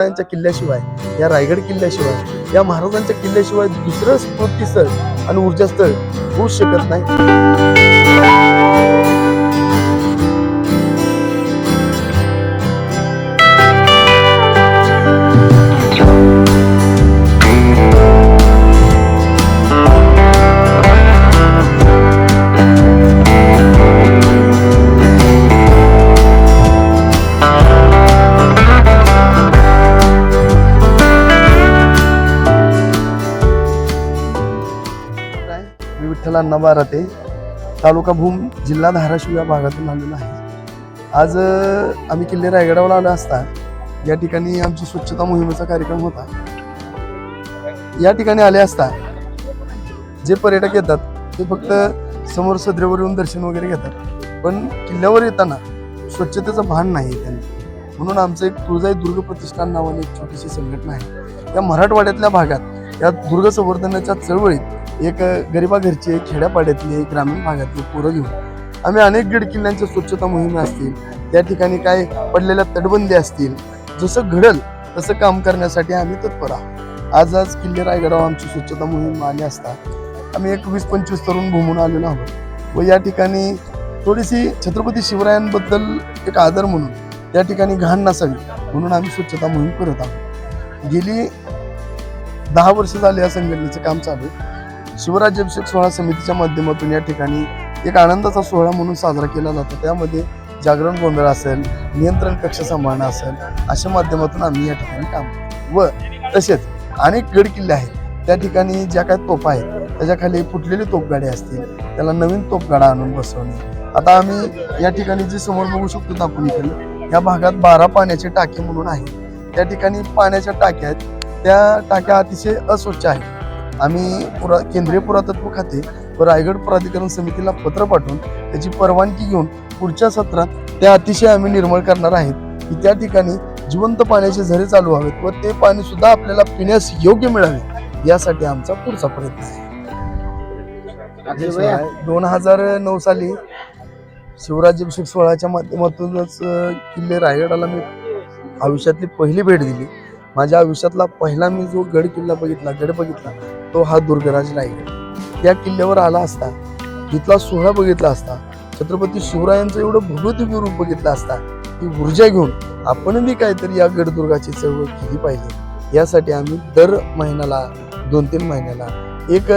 महाराजांच्या किल्ल्याशिवाय या रायगड किल्ल्याशिवाय या महाराजांच्या किल्ल्याशिवाय दुसरं स्फूर्तीस्थळ आणि ऊर्जा स्थळ होऊच शकत नाही. विठ्ठल अण्णा बाराते तालुका भूम जिल्हा धाराशिव या भागातून आलेलो आहे. आज आम्ही किल्ले रायगडावर आलो असता. या ठिकाणी आमची स्वच्छता मोहिमेचा कार्यक्रम होता. या ठिकाणी आले असता जे पर्यटक येतात ते फक्त समोर सदरेवर येऊन दर्शन वगैरे घेतात. पण किल्ल्यावर येताना स्वच्छतेचं भान नाही त्यांनी. म्हणून आमचं एक तुळजाई दुर्ग प्रतिष्ठान नावाने एक छोटीशी संघटना आहे. या मराठवाड्यातल्या भागात या दुर्ग संवर्धनाच्या चळवळीत एक गरिबाघरची गरिबा घरची एक खेड्यापाड्यातली एक ग्रामीण भागातली पोरं घेऊन आम्ही अनेक गड किल्ल्यांच्या स्वच्छता मोहिमा असतील त्या ठिकाणी काय पडलेल्या तटबंदी असतील जसं घडल तसं काम करण्यासाठी आम्ही तत्पर आहोत. आज आज किल्ले रायगडावर आमची स्वच्छता मोहीम आली असता आम्ही एक वीस पंचवीस तरुण घुमून आलेलो आहोत व या ठिकाणी थोडीशी छत्रपती शिवरायांबद्दल एक आदर म्हणून त्या ठिकाणी घाण नसावी म्हणून आम्ही स्वच्छता मोहीम करत आहोत. गेली दहा वर्ष झाले या संघटनेचं काम चालू आहे. शिवराज्याभिषेक सोहळा समितीच्या माध्यमातून या ठिकाणी एक आनंदाचा सोहळा म्हणून साजरा केला जातो. त्यामध्ये जागरण गोंधळ असेल नियंत्रण कक्ष सांभाळणं असेल अशा माध्यमातून आम्ही या ठिकाणी काम व तसेच अनेक गड किल्ले आहेत. त्या ठिकाणी ज्या काही तोफा आहेत त्याच्याखाली फुटलेली तोफगाड्या असतील त्याला नवीन तोफगाडा आणून बसवणे. आता आम्ही या ठिकाणी जे समोर बघू शकतो आपण इकडे या भागात बारा पाण्याचे टाके म्हणून आहे त्या ठिकाणी पाण्याच्या टाक्या आहेत. त्या टाक्या अतिशय अस्वच्छ आहेत. आम्ही पुरा केंद्रीय पुरातत्व खाते व रायगड प्राधिकरण समितीला पत्र पाठवून त्याची परवानगी घेऊन पुढच्या सत्रात त्या अतिशय आम्ही निर्मळ करणार आहेत की त्या ठिकाणी जिवंत पाण्याचे झरे चालू व्हावेत व ते पाणी सुद्धा आपल्याला पिण्यास योग्य मिळावे यासाठी आमचा पुढचा प्रयत्न आहे. दोन हजार नऊ साली शिवराज्याभिषेक सोहळ्याच्या माध्यमातूनच किल्ले रायगडाला मी आयुष्यातली पहिली भेट दिली. माझ्या आयुष्यातला पहिला मी जो गड किल्ला बघितला गड बघितला तो हा दुर्गराज रायगड या किल्ल्यावर आला असता तिथला सोहळा बघितला असता छत्रपती शिवरायांचं एवढं भगवती रूप बघितलं असता ती ऊर्जा घेऊन आपण बी काहीतरी या गडदुर्गाची चळवळ केली पाहिजे. यासाठी आम्ही दर महिन्याला दोन तीन महिन्याला एक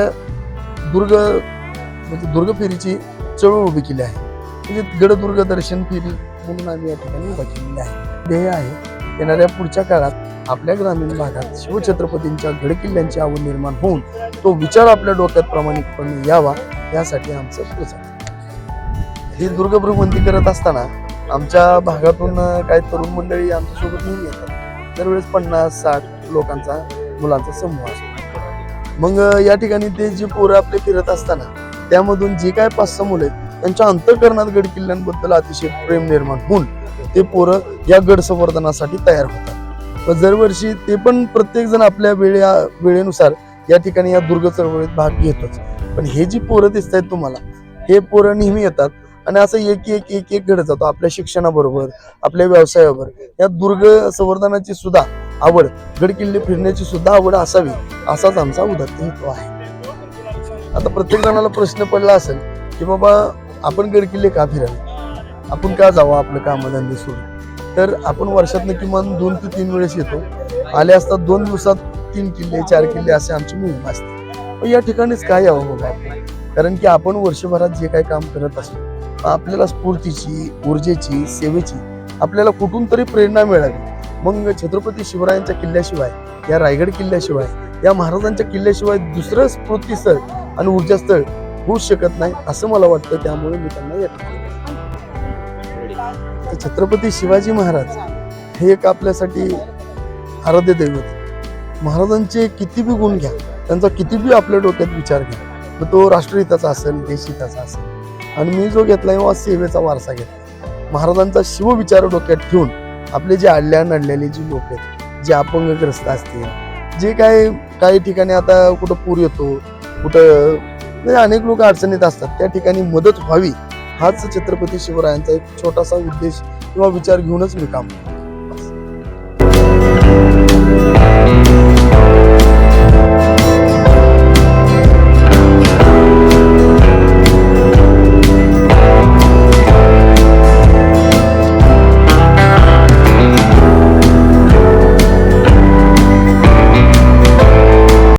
दुर्ग म्हणजे दुर्ग फेरीची चळवळ उभी केली आहे. म्हणजे गडदुर्ग दर्शन फेरी म्हणून आम्ही या ठिकाणी उभा केलेली आहे. ध्येय आहे येणाऱ्या पुढच्या काळात आपल्या ग्रामीण भागात शिवछत्रपतींच्या गडकिल्ल्यांची आवड निर्माण होऊन तो विचार आपल्या डोक्यात प्रामाणिकपणे यावा यासाठी आमचं प्रचार ही दुर्गभ्रमंती करत असताना आमच्या भागातून काही तरुण मंडळी आमच्यासोबत नेहमी येतात. दरवेळेस पन्नास साठ लोकांचा मुलांचा समूह असतो. मग या ठिकाणी ते जे पोरं आपले फिरत असताना त्यामधून जे काय पाच सहा मुलं आहेत त्यांच्या अंतकरणात गड किल्ल्यांबद्दल अतिशय प्रेम निर्माण होऊन ते पोरं या गड संवर्धनासाठी तयार होतात. दरवर्षी ते पण प्रत्येक जण आपल्या वेळेया वेळेनुसार या ठिकाणी या दुर्ग चळवळीत भाग घेतोच. पण हे जी पोरं दिसत आहेत तुम्हाला हे पोरं नेहमी येतात आणि असं एक एक एक एक घडत जातो. आपल्या शिक्षणाबरोबर आपल्या व्यवसायावर. या दुर्ग संवर्धनाची सुद्धा आवड गडकिल्ले फिरण्याची सुद्धा आवड असावी असाच आमचा उदात्त हेतू आहे. आता प्रत्येक जणाला प्रश्न पडला असेल की बाबा आपण गडकिल्ले का फिरावे? आपण का जावं आपलं कामधंदे सोडून? तर आपण वर्षातनं किमान दोन ते तीन वेळेस येतो. आले असतात दोन दिवसात तीन किल्ले चार किल्ले असे आमची मोहीम असते. या ठिकाणीच काय यावं बघा आपण कारण की आपण वर्षभरात जे काही काम करत असतो आपल्याला स्फूर्तीची ऊर्जेची सेवेची आपल्याला कुठून तरी प्रेरणा मिळावी. मग छत्रपती शिवरायांच्या किल्ल्याशिवाय या रायगड किल्ल्याशिवाय या महाराजांच्या किल्ल्याशिवाय दुसरं स्फूर्तीस्थळ आणि ऊर्जास्थळ होऊच शकत नाही असं मला वाटतं. त्यामुळे मी त्यांना या ठिकाणी तर छत्रपती शिवाजी महाराज हे एक आपल्यासाठी आराध्य दैवत महाराजांचे किती बी गुण घ्या त्यांचा किती बी आपल्या डोक्यात विचार घ्या मग तो राष्ट्रहिताचा असेल देशहिताचा असेल. आणि मी जो घेतला आहे सेवेचा वारसा घेतला महाराजांचा शिवविचार डोक्यात ठेवून आपले जे अडल्या नडलेले जी लोक आहेत जे अपंगग्रस्त असतील जे काय काही ठिकाणी आता कुठं पूर येतो कुठं म्हणजे अनेक लोक अडचणीत असतात त्या ठिकाणी मदत व्हावी हाच छत्रपती शिवरायांचा एक छोटासा उद्देश किंवा विचार घेऊनच मी काम करतो.